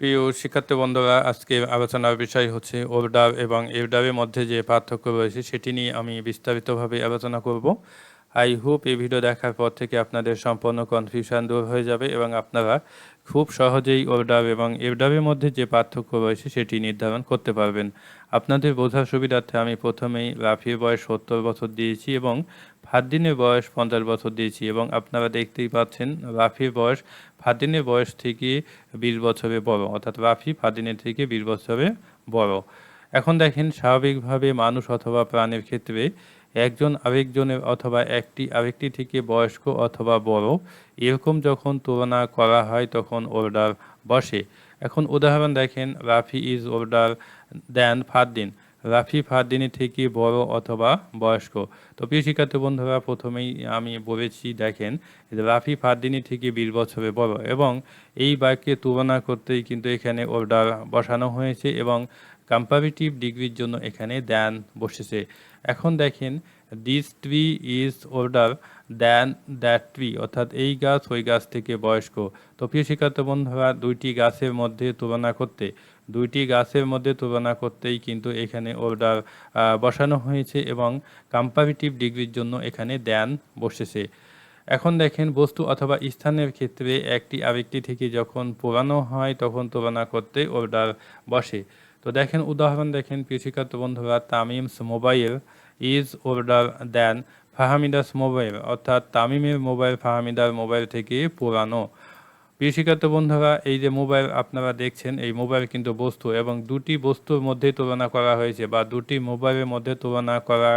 প্রিয় শিক্ষার্থী বন্ধুরা, আজকে আলোচনার বিষয় হচ্ছে ওরডার এবং এরডারের মধ্যে যে পার্থক্য রয়েছে, সেটি নিয়ে আমি বিস্তারিতভাবে আলোচনা করব। আই হোপ এই ভিডিও দেখার পর থেকে আপনাদের সম্পূর্ণ কনফিউশন দূর হয়ে যাবে এবং আপনারা খুব সহজেই ওরডার এবং এরডারের মধ্যে যে পার্থক্য রয়েছে সেটি নির্ধারণ করতে পারবেন। আপনাদের বোঝার সুবিধার্থে আমি প্রথমেই রাফির বয়স সত্তর বছর দিয়েছি এবং ফাদ্দিনের বয়স পঞ্চাশ বছর দিয়েছি এবং আপনারা দেখতেই পাচ্ছেন রাফির বয়স ফাদ্দিনের বয়স থেকে বিশ বছরে বড়, অর্থাৎ রাফি ফাদ্দিনের থেকে বিশ বছরে বড়। এখন দেখেন স্বাভাবিকভাবে মানুষ অথবা প্রাণের ক্ষেত্রে একজন আরেকজনের অথবা একটি আরেকটি থেকে বয়স্ক অথবা বড়, এরকম যখন তুলনা করা হয় তখন অর্ডার বসে। এখন উদাহরণ দেখেন, Rafi is older than Faddin Rafi ফাদ্দিনের থেকে বড় অথবা বয়স্ক। তো প্রিয় শিক্ষার্থী বন্ধুরা, প্রথমেই আমি বলেছি, দেখেন রাফি ফাদ্দিনী থেকে বিশ বছরে বড় এবং এই বাক্যে তুলনা করতেই কিন্তু এখানে অর্ডার বসানো হয়েছে এবং কম্পারেটিভ ডিগ্রির জন্য এখানে দেন বসেছে। এখন দেখেন this tree is older than that tree অর্থাৎ এই গাছ ওই গাছ থেকে বয়স্ক। তো প্রিয় শিক্ষার্থী বন্ধুরা, দুইটি গাছের মধ্যে তুলনা করতে, দুইটি গাছের মধ্যে তুলনা করতেই কিন্তু এখানে অর্ডার বসানো হয়েছে এবং কম্পারেটিভ ডিগ্রির জন্য এখানে দেন বসেছে। এখন দেখেন, বস্তু অথবা স্থানের ক্ষেত্রে একটি আরেকটি থেকে যখন পোড়ানো হয়, তখন তুলনা করতে অর্ডার বসে। তো দেখেন, উদাহরণ দেখেন কৃষিকার্ত বন্ধুরা Tamim's mobile is older than Fahmida's mobile, অর্থাৎ তামিমের মোবাইল ফাহামিদার মোবাইল থেকে পুরানো। কৃষিকার্ত বন্ধুরা এই যে মোবাইল আপনারা দেখছেন, এই মোবাইল কিন্তু বস্তু এবং দুটি বস্তুর মধ্যে তুলনা করা হয়েছে বা দুটি মোবাইলের মধ্যে তুলনা করা,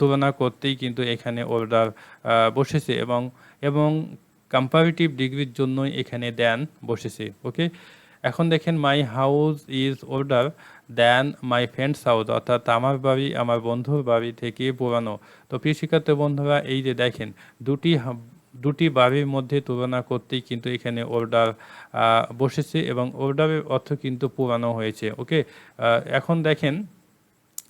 তুলনা করতেই কিন্তু এখানে অর্ডার বসেছে এবং এবং কম্পারেটিভ ডিগ্রির জন্যই এখানে দেন বসেছে ওকে এখন দেখেন my house is older than my friend's house অর্থাৎ আমার বাড়ি, আমার বন্ধুর বাড়ি থেকে পুরানো। তো প্রিয় শিক্ষার্থী বন্ধুরা, এই যে দেখেন, দুটি দুটি বাড়ির মধ্যে তুলনা করতেই কিন্তু এখানে অর্ডার বসেছে এবং অর্ডারের অর্থ কিন্তু পুরানো হয়েছে। ওকে? এখন দেখেন,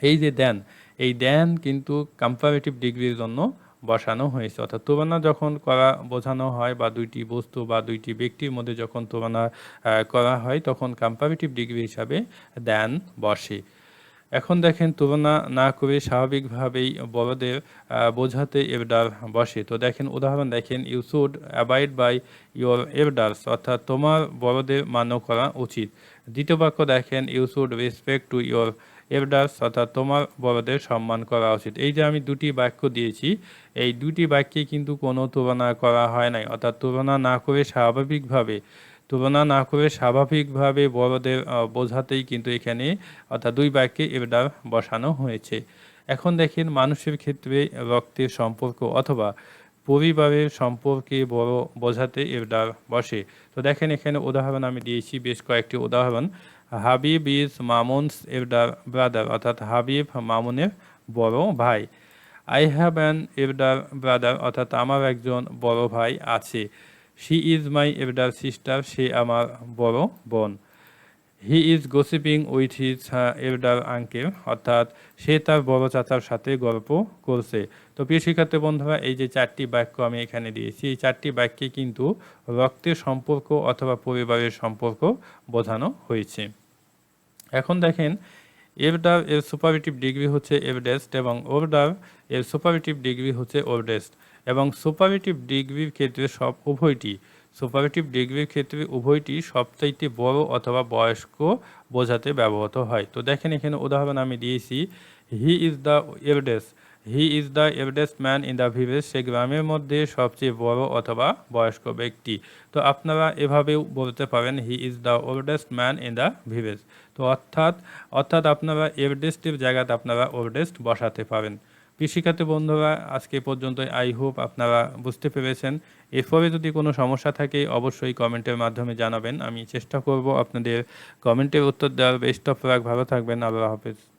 এই যে দেন, এই দেন কিন্তু কম্পারেটিভ ডিগ্রির জন্য বসানো হয়েছে। অর্থাৎ তুলনা যখন করা, বোঝানো হয় বা দুইটি বস্তু বা দুইটি ব্যক্তির মধ্যে যখন তুলনা করা হয়, তখন কম্পারেটিভ ডিগ্রি হিসাবে দেন বসে। এখন দেখেন তুলনা না করে স্বাভাবিকভাবেই বড়দের বোঝাতে এভডার বসে। তো দেখেন উদাহরণ দেখেন you should abide by your elders অর্থাৎ তোমার বড়দের মান্য করা উচিত। দ্বিতীয় বাক্য দেখেন you should respect to your elders অর্থাৎ তোমার বড়দের সম্মান করা উচিত। এই যে আমি দুটি বাক্য দিয়েছি, এই দুটি বাক্যে কিন্তু কোনো তুলনা করা হয় নাই। অর্থাৎ তুলনা না করে স্বাভাবিকভাবে, তুলনা না করে স্বাভাবিকভাবে বড়দের বোঝাতেই কিন্তু এখানে, অর্থাৎ দুই বাক্যে এভডার বসানো হয়েছে। এখন দেখেন মানুষের ক্ষেত্রে রক্তের সম্পর্ক অথবা পরিবারের সম্পর্কে বড় বোঝাতে এভডার বসে। তো দেখেন এখানে উদাহরণ আমি দিয়েছি, বেশ কয়েকটি উদাহরণ। Habib is Mamun's elder brother, অর্থাৎ হাবিব মামুনের বড় ভাই। I have an elder brother অর্থাৎ আমার একজন বড় ভাই আছে। She is my elder sister সে আমার বড় বোন। He is gossiping with his elder uncle অর্থাৎ সে তার বড় চাচার সাথে গল্প করছে। তো প্রিয় শিক্ষার্থী বন্ধুরা, এই যে চারটি বাক্য আমি এখানে দিয়েছি, এই চারটি বাক্যে কিন্তু রক্তের সম্পর্ক অথবা পরিবারের সম্পর্ক বোঝানো হয়েছে। এখন দেখেন এভডার এর সুপারেটিভ ডিগ্রি হচ্ছে এভডেস্ট এবং ওরডার এর সুপারেটিভ ডিগ্রি হচ্ছে ওরডেস্ট এবং সুপারেটিভ ডিগ্রির ক্ষেত্রে সব উভয়টি সুপারেটিভ ডিগ্রির ক্ষেত্রে উভয়টি সবচাইতে বড় অথবা বয়স্ক বোঝাতে ব্যবহৃত হয়। তো দেখেন এখানে উদাহরণ আমি দিয়েছি। He is the eldest he is the eldest man in the village সে গ্রামের মধ্যে সবচেয়ে বড় অথবা বয়স্ক ব্যক্তি। তো আপনারা এভাবেও বলতে পারেন he is the oldest man in the village তো অর্থাৎ অর্থাৎ আপনারা এভডেস্টের জায়গাতে আপনারা ওল্ডেস্ট বসাতে পারেন। কৃষিখাতে বন্ধুরা, আজকে পর্যন্ত আই হোপ আপনারা বুঝতে পেরেছেন। এরপরে যদি কোনো সমস্যা থাকে, অবশ্যই কমেন্টের মাধ্যমে জানাবেন। আমি চেষ্টা করব আপনাদের কমেন্টের উত্তর দেওয়ার। বেস্ট অফ ভালো থাকবেন, আল্লাহ হাফেজ।